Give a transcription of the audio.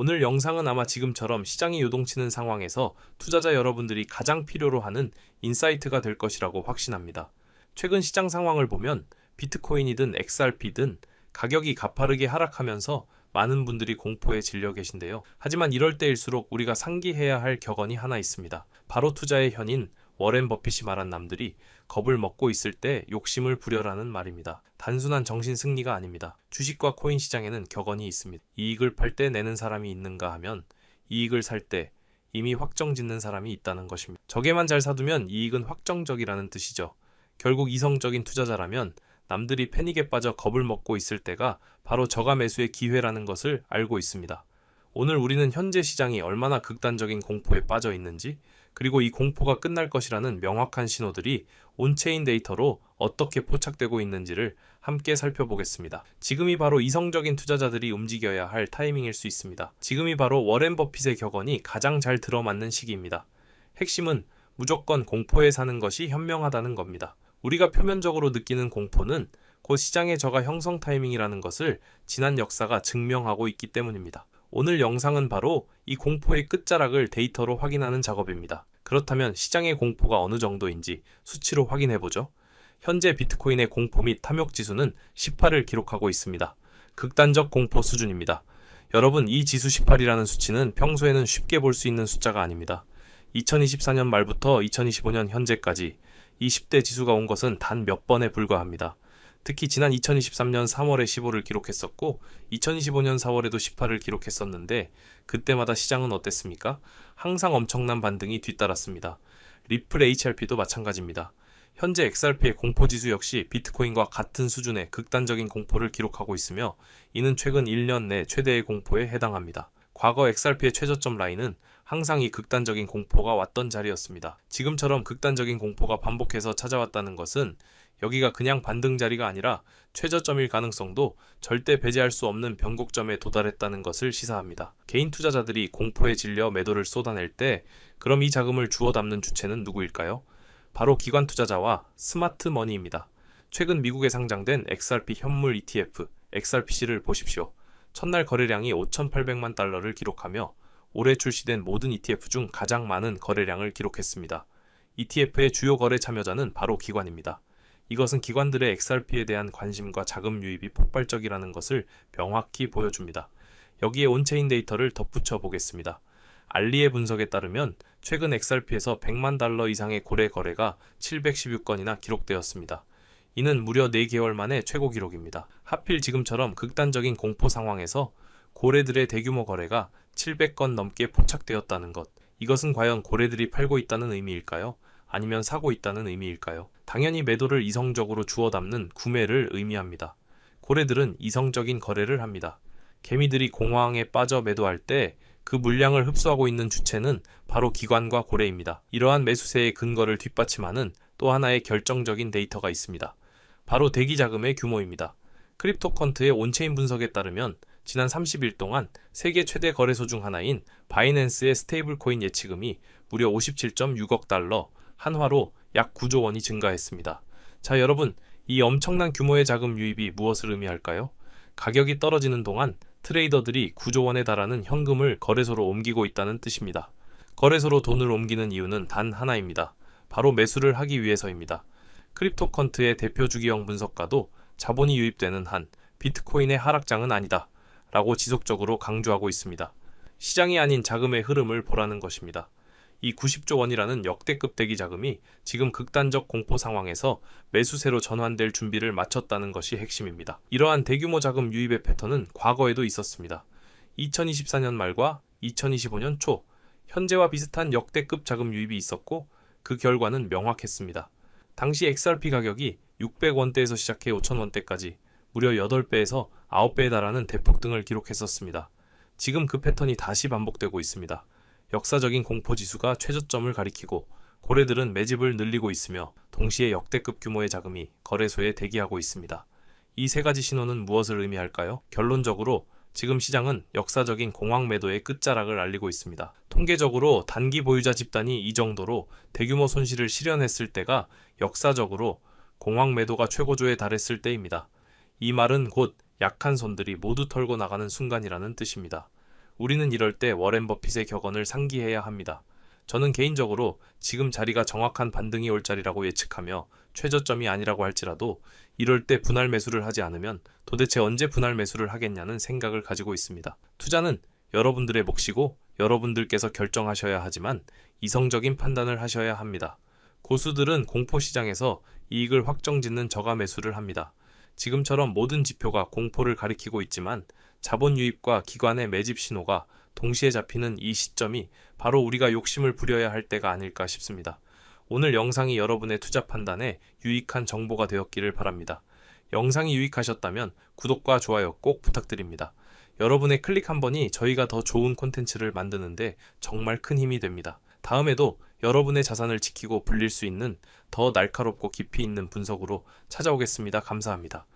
오늘 영상은 아마 지금처럼 시장이 요동치는 상황에서 투자자 여러분들이 가장 필요로 하는 인사이트가 될 것이라고 확신합니다. 최근 시장 상황을 보면 비트코인이든 XRP든 가격이 가파르게 하락하면서 많은 분들이 공포에 질려 계신데요. 하지만 이럴 때일수록 우리가 상기해야 할 격언이 하나 있습니다. 바로 투자의 현인 워렌 버핏이 말한 남들이 겁을 먹고 있을 때 욕심을 부려라는 말입니다. 단순한 정신 승리가 아닙니다. 주식과 코인 시장에는 격언이 있습니다. 이익을 팔 때 내는 사람이 있는가 하면 이익을 살 때 이미 확정 짓는 사람이 있다는 것입니다. 적에만 잘 사두면 이익은 확정적이라는 뜻이죠. 결국 이성적인 투자자라면 남들이 패닉에 빠져 겁을 먹고 있을 때가 바로 저가 매수의 기회라는 것을 알고 있습니다. 오늘 우리는 현재 시장이 얼마나 극단적인 공포에 빠져 있는지, 그리고 이 공포가 끝날 것이라는 명확한 신호들이 온체인 데이터로 어떻게 포착되고 있는지를 함께 살펴보겠습니다. 지금이 바로 이성적인 투자자들이 움직여야 할 타이밍일 수 있습니다. 지금이 바로 워렌 버핏의 격언이 가장 잘 들어맞는 시기입니다. 핵심은 무조건 공포에 사는 것이 현명하다는 겁니다. 우리가 표면적으로 느끼는 공포는 곧 시장의 저가 형성 타이밍이라는 것을 지난 역사가 증명하고 있기 때문입니다. 오늘 영상은 바로 이 공포의 끝자락을 데이터로 확인하는 작업입니다. 그렇다면 시장의 공포가 어느 정도인지 수치로 확인해 보죠. 현재 비트코인의 공포 및 탐욕 지수는 18을 기록하고 있습니다. 극단적 공포 수준입니다. 여러분, 이 지수 18이라는 수치는 평소에는 쉽게 볼 수 있는 숫자가 아닙니다. 2024년 말부터 2025년 현재까지 이 10대 지수가 온 것은 단 몇 번에 불과합니다. 특히 지난 2023년 3월에 15를 기록했었고 2025년 4월에도 18을 기록했었는데 그때마다 시장은 어땠습니까? 항상 엄청난 반등이 뒤따랐습니다. 리플 HRP도 마찬가지입니다. 현재 XRP의 공포 지수 역시 비트코인과 같은 수준의 극단적인 공포를 기록하고 있으며 이는 최근 1년 내 최대의 공포에 해당합니다. 과거 XRP의 최저점 라인은 항상 이 극단적인 공포가 왔던 자리였습니다. 지금처럼 극단적인 공포가 반복해서 찾아왔다는 것은 여기가 그냥 반등 자리가 아니라 최저점일 가능성도 절대 배제할 수 없는 변곡점에 도달했다는 것을 시사합니다. 개인 투자자들이 공포에 질려 매도를 쏟아낼 때 그럼 이 자금을 주워 담는 주체는 누구일까요? 바로 기관 투자자와 스마트 머니입니다. 최근 미국에 상장된 XRP 현물 ETF XRPC를 보십시오. 첫날 거래량이 5,800만 달러를 기록하며 올해 출시된 모든 ETF 중 가장 많은 거래량을 기록했습니다. ETF의 주요 거래 참여자는 바로 기관입니다. 이것은 기관들의 XRP에 대한 관심과 자금 유입이 폭발적이라는 것을 명확히 보여줍니다. 여기에 온체인 데이터를 덧붙여 보겠습니다. 알리의 분석에 따르면 최근 XRP에서 100만 달러 이상의 고래 거래가 716건이나 기록되었습니다. 이는 무려 4개월 만에 최고 기록입니다. 하필 지금처럼 극단적인 공포 상황에서 고래들의 대규모 거래가 700건 넘게 포착되었다는 것. 이것은 과연 고래들이 팔고 있다는 의미일까요? 아니면 사고 있다는 의미일까요? 당연히 매도를 이성적으로 주워 담는 구매를 의미합니다. 고래들은 이성적인 거래를 합니다. 개미들이 공황에 빠져 매도할 때 그 물량을 흡수하고 있는 주체는 바로 기관과 고래입니다. 이러한 매수세의 근거를 뒷받침하는 또 하나의 결정적인 데이터가 있습니다. 바로 대기 자금의 규모입니다. 크립토컨트의 온체인 분석에 따르면 지난 30일 동안 세계 최대 거래소 중 하나인 바이낸스의 스테이블 코인 예치금이 무려 57.6억 달러, 한화로 약 9조 원이 증가했습니다. 자, 여러분, 이 엄청난 규모의 자금 유입이 무엇을 의미할까요? 가격이 떨어지는 동안 트레이더들이 9조 원에 달하는 현금을 거래소로 옮기고 있다는 뜻입니다. 거래소로 돈을 옮기는 이유는 단 하나입니다. 바로 매수를 하기 위해서입니다. 크립토컨트의 대표 주기형 분석가도 자본이 유입되는 한 비트코인의 하락장은 아니다. 라고 지속적으로 강조하고 있습니다. 시장이 아닌 자금의 흐름을 보라는 것입니다. 이 90조 원이라는 역대급 대기 자금이 지금 극단적 공포 상황에서 매수세로 전환될 준비를 마쳤다는 것이 핵심입니다. 이러한 대규모 자금 유입의 패턴은 과거에도 있었습니다. 2024년 말과 2025년 초, 현재와 비슷한 역대급 자금 유입이 있었고 그 결과는 명확했습니다. 당시 XRP 가격이 600원대에서 시작해 5,000원대까지 무려 8배에서 9배에 달하는 대폭등을 기록했었습니다. 지금 그 패턴이 다시 반복되고 있습니다. 역사적인 공포 지수가 최저점을 가리키고 고래들은 매집을 늘리고 있으며 동시에 역대급 규모의 자금이 거래소에 대기하고 있습니다. 이 세 가지 신호는 무엇을 의미할까요? 결론적으로 지금 시장은 역사적인 공황 매도의 끝자락을 알리고 있습니다. 통계적으로 단기 보유자 집단이 이 정도로 대규모 손실을 실현했을 때가 역사적으로 공황 매도가 최고조에 달했을 때입니다. 이 말은 곧 약한 손들이 모두 털고 나가는 순간이라는 뜻입니다. 우리는 이럴 때 워렌 버핏의 격언을 상기해야 합니다. 저는 개인적으로 지금 자리가 정확한 반등이 올 자리라고 예측하며 최저점이 아니라고 할지라도 이럴 때 분할 매수를 하지 않으면 도대체 언제 분할 매수를 하겠냐는 생각을 가지고 있습니다. 투자는 여러분들의 몫이고 여러분들께서 결정하셔야 하지만 이성적인 판단을 하셔야 합니다. 고수들은 공포시장에서 이익을 확정 짓는 저가 매수를 합니다. 지금처럼 모든 지표가 공포를 가리키고 있지만 자본 유입과 기관의 매집 신호가 동시에 잡히는 이 시점이 바로 우리가 욕심을 부려야 할 때가 아닐까 싶습니다. 오늘 영상이 여러분의 투자 판단에 유익한 정보가 되었기를 바랍니다. 영상이 유익하셨다면 구독과 좋아요 꼭 부탁드립니다. 여러분의 클릭 한 번이 저희가 더 좋은 콘텐츠를 만드는데 정말 큰 힘이 됩니다. 다음에도 여러분의 자산을 지키고 불릴 수 있는 더 날카롭고 깊이 있는 분석으로 찾아오겠습니다. 감사합니다.